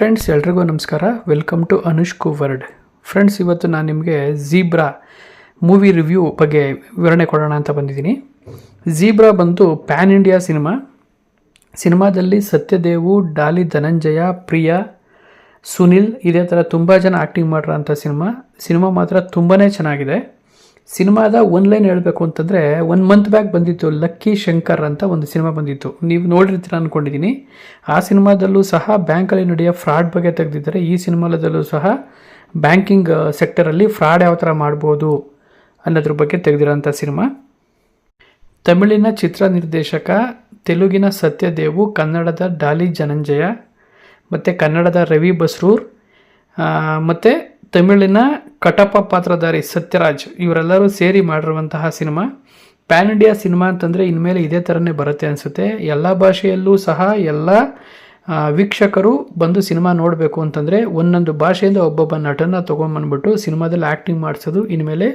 Friends ಎಲ್ರಿಗೂ ನಮಸ್ಕಾರ. Welcome to ಅನುಷ್ಕು ವರ್ಡ್ ಫ್ರೆಂಡ್ಸ್ ಇವತ್ತು ನಾನು ನಿಮಗೆ ಝೀಬ್ರಾ ಮೂವಿ ರಿವ್ಯೂ ಬಗ್ಗೆ ವಿವರಣೆ ಕೊಡೋಣ ಅಂತ ಬಂದಿದ್ದೀನಿ. ಝೀಬ್ರಾ ಬಂತು ಪ್ಯಾನ್ ಇಂಡಿಯಾ ಸಿನಿಮಾ ಸಿನಿಮಾದಲ್ಲಿ ಸತ್ಯದೇವು, ಡಾಲಿ ಧನಂಜಯ, ಪ್ರಿಯಾ, ಸುನಿಲ್, ಇದೇ ಥರ ತುಂಬ ಜನ ಆ್ಯಕ್ಟಿಂಗ್ ಮಾಡಿರೋಂಥ ಸಿನಿಮಾ ಸಿನಿಮಾ ಮಾತ್ರ ತುಂಬಾ ಚೆನ್ನಾಗಿದೆ. ಸಿನಿಮಾದ ಒನ್ ಲೈನ್ ಹೇಳಬೇಕು ಅಂತಂದರೆ ಒನ್ ಮಂತ್ ಬ್ಯಾಕ್ ಬಂದಿತ್ತು ಲಕ್ಕಿ ಶಂಕರ್ ಅಂತ ಒಂದು ಸಿನಿಮಾ ಬಂದಿತ್ತು. ನೀವು ನೋಡಿರ್ತೀರ ಅಂದ್ಕೊಂಡಿದ್ದೀನಿ ಆ ಸಿನಿಮಾದಲ್ಲೂ ಸಹ ಬ್ಯಾಂಕಲ್ಲಿ ನಡೆಯೋ ಫ್ರಾಡ್ ಬಗ್ಗೆ ತೆಗೆದಿದ್ದಾರೆ. ಈ ಸಿನಿಮಾದಲ್ಲೂ ಸಹ ಬ್ಯಾಂಕಿಂಗ್ ಸೆಕ್ಟರಲ್ಲಿ ಫ್ರಾಡ್ ಯಾವ ಥರ ಮಾಡ್ಬೋದು ಅನ್ನೋದ್ರ ಬಗ್ಗೆ ತೆಗೆದಿರೋಂಥ ಸಿನಿಮಾ. ತಮಿಳಿನ ಚಿತ್ರ ನಿರ್ದೇಶಕ ತೆಲುಗಿನ ಸತ್ಯದೇವು, ಕನ್ನಡದ ಡಾಲಿ ಜನಂಜಯ, ಮತ್ತು ಕನ್ನಡದ ರವಿ ಬಸ್ರೂರ್ ಮತ್ತು ತಮಿಳಿನ ಕಟಪ ಪಾತ್ರಧಾರಿ ಸತ್ಯರಾಜ್ ಇವರೆಲ್ಲರೂ ಸೇರಿ ಮಾಡಿರುವಂತಹ ಸಿನಿಮಾ. ಪ್ಯಾನ್ ಇಂಡಿಯಾ ಸಿನಿಮಾ ಅಂತಂದರೆ ಇನ್ಮೇಲೆ ಇದೇ ಥರನೇ ಬರುತ್ತೆ ಅನಿಸುತ್ತೆ. ಎಲ್ಲ ಭಾಷೆಯಲ್ಲೂ ಸಹ ಎಲ್ಲ ವೀಕ್ಷಕರು ಬಂದು ಸಿನಿಮಾ ನೋಡಬೇಕು ಅಂತಂದರೆ ಒಂದೊಂದು ಭಾಷೆಯಿಂದ ಒಬ್ಬೊಬ್ಬ ನಟನ ತೊಗೊಂಬಂದ್ಬಿಟ್ಟು ಸಿನಿಮಾದಲ್ಲಿ ಆ್ಯಕ್ಟಿಂಗ್ ಮಾಡಿಸೋದು ಇನ್ಮೇಲೆ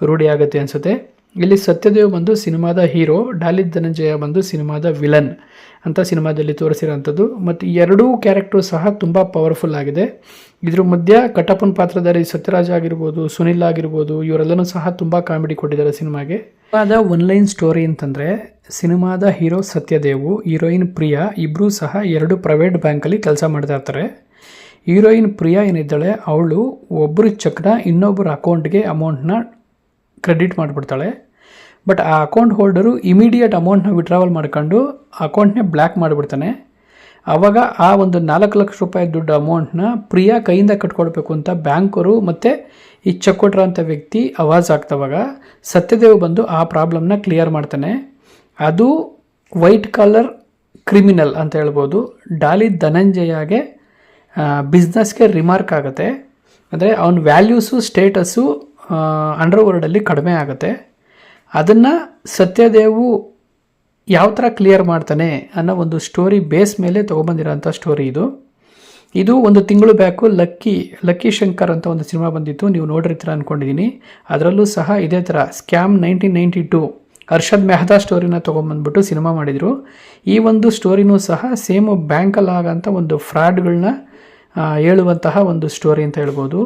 ರೂಢಿಯಾಗುತ್ತೆ ಅನಿಸುತ್ತೆ. ಇಲ್ಲಿ ಸತ್ಯದೇವ್ ಬಂದು ಸಿನಿಮಾದ ಹೀರೋ ಡಾಲಿ ಧನಂಜಯ ಬಂದು ಸಿನಿಮಾದ ವಿಲನ್ ಅಂತ ಸಿನಿಮಾದಲ್ಲಿ ತೋರಿಸಿರೋಂಥದ್ದು. ಮತ್ತು ಎರಡೂ ಕ್ಯಾರೆಕ್ಟರ್ ಸಹ ತುಂಬ ಪವರ್ಫುಲ್ ಆಗಿದೆ. ಇದ್ರ ಮಧ್ಯೆ ಕಟ್ಟಪ್ಪನ ಪಾತ್ರಧಾರಿ ಸತ್ಯರಾಜ್ ಆಗಿರ್ಬೋದು, ಸುನಿಲ್ ಆಗಿರ್ಬೋದು, ಇವರೆಲ್ಲನೂ ಸಹ ತುಂಬ ಕಾಮಿಡಿ ಕೊಟ್ಟಿದ್ದಾರೆ ಸಿನಿಮಾಗೆ. ಸಿನಿಮಾದ ಒನ್ಲೈನ್ ಸ್ಟೋರಿ ಅಂತಂದರೆ ಸಿನಿಮಾದ ಹೀರೋ ಸತ್ಯದೇವು, ಹೀರೋಯಿನ್ ಪ್ರಿಯಾ ಇಬ್ಬರೂ ಸಹ ಎರಡು ಪ್ರೈವೇಟ್ ಬ್ಯಾಂಕಲ್ಲಿ ಕೆಲಸ ಮಾಡ್ತಾ ಇರ್ತಾರೆ. ಹೀರೋಯಿನ್ ಪ್ರಿಯಾ ಏನಿದ್ದಾಳೆ, ಅವಳು ಒಬ್ಬರು ಚೆಕ್ನ ಇನ್ನೊಬ್ಬರ ಅಕೌಂಟ್ಗೆ ಅಮೌಂಟ್ನ ಕ್ರೆಡಿಟ್ ಮಾಡಿಬಿಡ್ತಾಳೆ. ಬಟ್ ಆ ಅಕೌಂಟ್ ಹೋಲ್ಡರು ಇಮಿಡಿಯೇಟ್ ಅಮೌಂಟ್ನ ವಿಡ್ರಾವಲ್ ಮಾಡ್ಕೊಂಡು ಅಕೌಂಟ್ನೇ ಬ್ಲ್ಯಾಕ್ ಮಾಡಿಬಿಡ್ತಾನೆ. ಆವಾಗ ಆ ಒಂದು ನಾಲ್ಕು ಲಕ್ಷ ರೂಪಾಯಿ ದುಡ್ಡು ಅಮೌಂಟ್ನ ಪ್ರಿಯಾ ಕೈಯಿಂದ ಕಟ್ಕೊಳ್ಬೇಕು ಅಂತ ಬ್ಯಾಂಕರು ಮತ್ತು ಈ ಚೆಕ್ ಕೊಟ್ಟಿರೋಂಥ ವ್ಯಕ್ತಿ ಅವಾಜ್ ಆಗ್ತವಾಗ ಸತ್ಯದೇವ್ ಬಂದು ಆ ಪ್ರಾಬ್ಲಮ್ನ ಕ್ಲಿಯರ್ ಮಾಡ್ತಾನೆ. ಅದು ವೈಟ್ ಕಾಲರ್ ಕ್ರಿಮಿನಲ್ ಅಂತ ಹೇಳ್ಬೋದು. ಡಾಲಿ ಧನಂಜಯಗೆ ಬಿಸ್ನೆಸ್ಗೆ ರಿಮಾರ್ಕ್ ಆಗುತ್ತೆ. ಅಂದರೆ ಅವನ ವ್ಯಾಲ್ಯೂಸು ಸ್ಟೇಟಸ್ಸು ಅಂಡರ್ ವರ್ಲ್ಡಲ್ಲಿ ಕಡಿಮೆ ಆಗುತ್ತೆ. ಅದನ್ನು ಸತ್ಯದೇವು ಯಾವ ಥರ ಕ್ಲಿಯರ್ ಮಾಡ್ತಾನೆ ಅನ್ನೋ ಒಂದು ಸ್ಟೋರಿ ಬೇಸ್ ಮೇಲೆ ತೊಗೊಬಂದಿರೋಂಥ ಸ್ಟೋರಿ ಇದು. ಇದು ಒಂದು ತಿಂಗಳು ಬ್ಯಾಕು ಲಕ್ಕಿ ಲಕ್ಕಿ ಶಂಕರ್ ಅಂತ ಒಂದು ಸಿನಿಮಾ ಬಂದಿತ್ತು. ನೀವು ನೋಡಿರ್ತೀರ ಅಂದ್ಕೊಂಡಿದ್ದೀನಿ ಅದರಲ್ಲೂ ಸಹ ಇದೇ ಥರ scam nineteen ninety two Harshad Mehta ಸ್ಟೋರಿನ ತೊಗೊಂಬಂದ್ಬಿಟ್ಟು ಸಿನಿಮಾ ಮಾಡಿದರು. ಈ ಒಂದು ಸ್ಟೋರಿನೂ ಸಹ ಸೇಮ್ ಬ್ಯಾಂಕಲ್ಲಿ ಆಗೋಂಥ ಒಂದು ಫ್ರಾಡ್ಗಳನ್ನ ಹೇಳುವಂತಹ ಒಂದು ಸ್ಟೋರಿ ಅಂತ ಹೇಳ್ಬೋದು.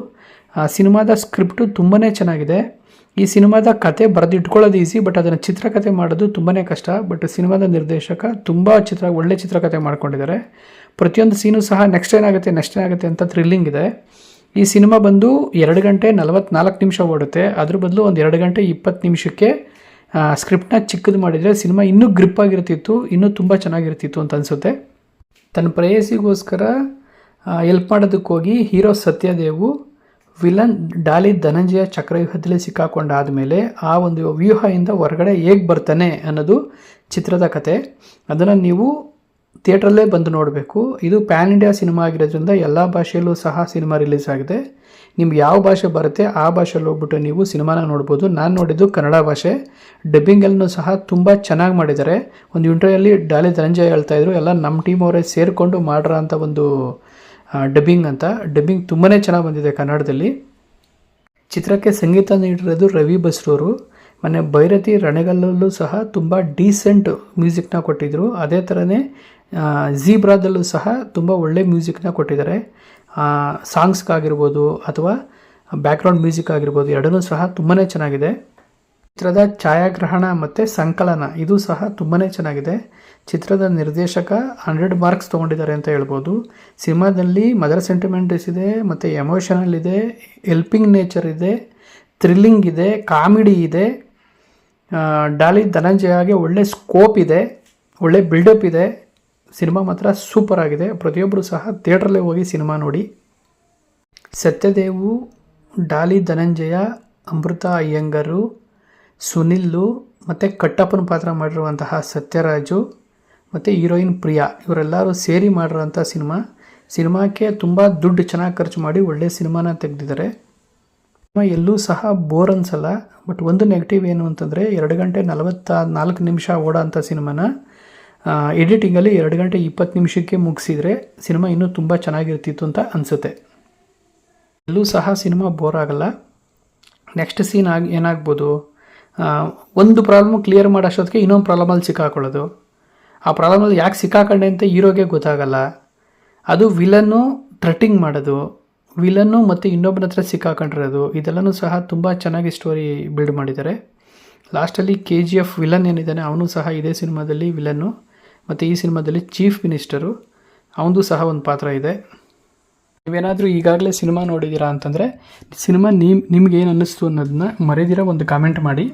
ಆ ಸಿನಿಮಾದ ಸ್ಕ್ರಿಪ್ಟು ತುಂಬಾ ಚೆನ್ನಾಗಿದೆ. ಈ ಸಿನಿಮಾದ ಕತೆ ಬರೆದಿಟ್ಕೊಳ್ಳೋದು ಈಸಿ, ಬಟ್ ಅದನ್ನು ಚಿತ್ರಕಥೆ ಮಾಡೋದು ತುಂಬಾ ಕಷ್ಟ. ಬಟ್ ಸಿನಿಮಾದ ನಿರ್ದೇಶಕ ತುಂಬ ಚಿತ್ರ, ಒಳ್ಳೆ ಚಿತ್ರಕಥೆ ಮಾಡ್ಕೊಂಡಿದ್ದಾರೆ. ಪ್ರತಿಯೊಂದು ಸೀನು ಸಹ ನೆಕ್ಸ್ಟ್ ಏನಾಗುತ್ತೆ ನೆಕ್ಸ್ಟ್ ಏನಾಗುತ್ತೆ ಅಂತ ಥ್ರಿಲ್ಲಿಂಗ್ ಇದೆ. ಈ ಸಿನಿಮಾ ಬಂದು ಎರಡು ಗಂಟೆ ನಲವತ್ನಾಲ್ಕು ನಿಮಿಷ ಓಡುತ್ತೆ. ಅದ್ರ ಬದಲು ಒಂದು ಎರಡು ಗಂಟೆ ಇಪ್ಪತ್ತು ನಿಮಿಷಕ್ಕೆ ಸ್ಕ್ರಿಪ್ಟ್ನ ಚಿಕ್ಕದು ಮಾಡಿದರೆ ಸಿನಿಮಾ ಇನ್ನೂ ಗ್ರಿಪ್ ಆಗಿರ್ತಿತ್ತು, ಇನ್ನೂ ತುಂಬ ಚೆನ್ನಾಗಿರ್ತಿತ್ತು ಅಂತ ಅನಿಸುತ್ತೆ. ತನ್ನ ಪ್ರೇಯಸಿಗೋಸ್ಕರ ಎಲ್ಪ್ ಮಾಡೋದಕ್ಕೋಗಿ ಹೀರೋ ಸತ್ಯದೇವು ವಿಲನ್ ಡಾಲಿ ಧನಂಜಯ ಚಕ್ರವ್ಯೂಹದಲ್ಲಿ ಸಿಕ್ಕಾಕೊಂಡಾದ ಮೇಲೆ ಆ ಒಂದು ವ್ಯೂಹದಿಂದ ಹೊರಗಡೆ ಹೇಗೆ ಬರ್ತಾನೆ ಅನ್ನೋದು ಚಿತ್ರದ ಕತೆ. ಅದನ್ನು ನೀವು ಥಿಯೇಟ್ರಲ್ಲೇ ಬಂದು ನೋಡಬೇಕು. ಇದು ಪ್ಯಾನ್ ಇಂಡಿಯಾ ಸಿನಿಮಾ ಆಗಿರೋದ್ರಿಂದ ಎಲ್ಲ ಭಾಷೆಯಲ್ಲೂ ಸಹ ಸಿನಿಮಾ ರಿಲೀಸ್ ಆಗಿದೆ. ನಿಮ್ಗೆ ಯಾವ ಭಾಷೆ ಬರುತ್ತೆ ಆ ಭಾಷೆಯಲ್ಲಿ ಹೋಗ್ಬಿಟ್ಟು ನೀವು ಸಿನಿಮಾನ ನೋಡ್ಬೋದು. ನಾನು ನೋಡಿದ್ದು ಕನ್ನಡ ಭಾಷೆ. ಡಬ್ಬಿಂಗಲ್ಲೂ ಸಹ ತುಂಬ ಚೆನ್ನಾಗಿ ಮಾಡಿದ್ದಾರೆ. ಒಂದು ಇಂಟರ್ವ್ಯೂಲ್ಲಿ ಡಾಲಿ ಧನಂಜಯ ಹೇಳ್ತಾಯಿದ್ರು ಎಲ್ಲ ನಮ್ಮ ಟೀಮ್ ಅವರೇ ಸೇರಿಕೊಂಡು ಮಾಡಿರೋ ಅಂತ ಒಂದು ಡಬ್ಬಿಂಗ್ ಅಂತ. ಡಬ್ಬಿಂಗ್ ತುಂಬಾ ಚೆನ್ನಾಗಿ ಬಂದಿದೆ ಕನ್ನಡದಲ್ಲಿ. ಚಿತ್ರಕ್ಕೆ ಸಂಗೀತ ನೀಡಿರೋದು ರವಿ ಬಸ್ರೂರು. ಮೊನ್ನೆ ಭೈರತಿ ರಣಗಲ್ಲಲ್ಲೂ ಸಹ ತುಂಬ ಡೀಸೆಂಟ್ ಮ್ಯೂಸಿಕ್ನ ಕೊಟ್ಟಿದ್ದರು ಅದೇ ಥರನೇ ಝೀಬ್ರಾದಲ್ಲೂ ಸಹ ತುಂಬ ಒಳ್ಳೆ ಮ್ಯೂಸಿಕ್ನ ಕೊಟ್ಟಿದ್ದಾರೆ. ಸಾಂಗ್ಸ್ಗಾಗಿರ್ಬೋದು ಅಥವಾ ಬ್ಯಾಕ್ಗ್ರೌಂಡ್ ಮ್ಯೂಸಿಕ್ ಆಗಿರ್ಬೋದು ಎರಡನ್ನೂ ಸಹ ತುಂಬಾ ಚೆನ್ನಾಗಿದೆ. ಚಿತ್ರದ ಛಾಯಾಗ್ರಹಣ ಮತ್ತು ಸಂಕಲನ, ಇದು ಸಹ ತುಂಬಾ ಚೆನ್ನಾಗಿದೆ. ಚಿತ್ರದ ನಿರ್ದೇಶಕ ಹಂಡ್ರೆಡ್ ಮಾರ್ಕ್ಸ್ ತೊಗೊಂಡಿದ್ದಾರೆ ಅಂತ ಹೇಳ್ಬೋದು. ಸಿನಿಮಾದಲ್ಲಿ ಮದರ್ ಸೆಂಟಿಮೆಂಟ್ಸ್ ಇದೆ, ಮತ್ತು ಎಮೋಷನಲ್ ಇದೆ, ಹೆಲ್ಪಿಂಗ್ ನೇಚರ್ ಇದೆ, ಥ್ರಿಲ್ಲಿಂಗ್ ಇದೆ, ಕಾಮಿಡಿ ಇದೆ. ಡಾಲಿ ಧನಂಜಯಗೆ ಒಳ್ಳೆ ಸ್ಕೋಪ್ ಇದೆ, ಒಳ್ಳೆ ಬಿಲ್ಡಪ್ ಇದೆ. ಸಿನಿಮಾ ಮಾತ್ರ ಸೂಪರ್ ಆಗಿದೆ. ಪ್ರತಿಯೊಬ್ಬರು ಸಹ ಥಿಯೇಟ್ರಲ್ಲೇ ಹೋಗಿ ಸಿನಿಮಾ ನೋಡಿ. ಸತ್ಯದೇವು, ಡಾಲಿ ಧನಂಜಯ, ಅಮೃತ ಅಯ್ಯಂಗರು ಸುನಿಲ್ಲು ಮತ್ತು ಕಟ್ಟಪ್ಪನ ಪಾತ್ರ ಮಾಡಿರುವಂತಹ ಸತ್ಯರಾಜು ಮತ್ತು ಹೀರೋಯಿನ್ ಪ್ರಿಯಾ, ಇವರೆಲ್ಲರೂ ಸೇರಿ ಮಾಡಿರೋಂಥ ಸಿನಿಮಾ. ಸಿನಿಮಾಕ್ಕೆ ತುಂಬ ದುಡ್ಡು ಚೆನ್ನಾಗಿ ಖರ್ಚು ಮಾಡಿ ಒಳ್ಳೆಯ ಸಿನಿಮಾನ ತೆಗೆದಿದ್ದಾರೆ. ಸಿನಿಮಾ ಎಲ್ಲೂ ಸಹ ಬೋರ್ ಅನ್ಸಲ್ಲ ಬಟ್ ಒಂದು ನೆಗೆಟಿವ್ ಏನು ಅಂತಂದರೆ ಎರಡು ಗಂಟೆ ನಲವತ್ತ ನಾಲ್ಕು ನಿಮಿಷ ಓಡೋಂಥ ಸಿನಿಮಾನ ಎಡಿಟಿಂಗಲ್ಲಿ ಎರಡು ಗಂಟೆ ಇಪ್ಪತ್ತು ನಿಮಿಷಕ್ಕೆ ಮುಗಿಸಿದರೆ ಸಿನಿಮಾ ಇನ್ನೂ ತುಂಬ ಚೆನ್ನಾಗಿರ್ತಿತ್ತು ಅಂತ ಅನಿಸುತ್ತೆ. ಎಲ್ಲೂ ಸಹ ಸಿನಿಮಾ ಬೋರ್ ಆಗಲ್ಲ. ನೆಕ್ಸ್ಟ್ ಸೀನ್ ಆಗಿ ಏನಾಗ್ಬೋದು? ಒಂದು ಪ್ರಾಬ್ಲಮ್ ಕ್ಲಿಯರ್ ಮಾಡೋಷ್ಟೊತ್ತಿಗೆ ಇನ್ನೊಂದು ಪ್ರಾಬ್ಲಮಲ್ಲಿ ಸಿಕ್ಕಾಕೊಳ್ಳೋದು. ಆ ಪ್ರಾಬ್ಲಮಲ್ಲಿ ಯಾಕೆ ಸಿಕ್ಕಾಕೊಂಡೆ ಅಂತ ಹೀರೋಗೆ ಗೊತ್ತಾಗಲ್ಲ. ಅದು ವಿಲನ್ನು ಥ್ರೆಟಿಂಗ್ ಮಾಡೋದು. ವಿಲನ್ನು ಮತ್ತು ಇನ್ನೊಬ್ಬನ ಹತ್ರ ಸಿಕ್ಕಾಕೊಂಡಿರೋದು. ಇದೆಲ್ಲನೂ ಸಹ ತುಂಬ ಚೆನ್ನಾಗಿ ಸ್ಟೋರಿ ಬಿಲ್ಡ್ ಮಾಡಿದ್ದಾರೆ. ಲಾಸ್ಟಲ್ಲಿ ಕೆ ಜಿ ಎಫ್ ವಿಲನ್ ಏನಿದ್ದಾನೆ, ಅವನು ಸಹ ಇದೇ ಸಿನಿಮಾದಲ್ಲಿ ವಿಲನ್ನು ಮತ್ತು ಈ ಸಿನಿಮಾದಲ್ಲಿ ಚೀಫ್ ಮಿನಿಸ್ಟರು ಅವನದು ಸಹ ಒಂದು ಪಾತ್ರ ಇದೆ. ನೀವೇನಾದರೂ ಈಗಾಗಲೇ ಸಿನಿಮಾ ನೋಡಿದ್ದೀರಾ ಅಂತಂದರೆ ಸಿನಿಮಾ ನಿಮ್ ನಿಮ್ಗೆ ಏನು ಅನ್ನಿಸ್ತು ಅನ್ನೋದನ್ನ ಮರೆದಿರೋ ಒಂದು ಕಾಮೆಂಟ್ ಮಾಡಿ.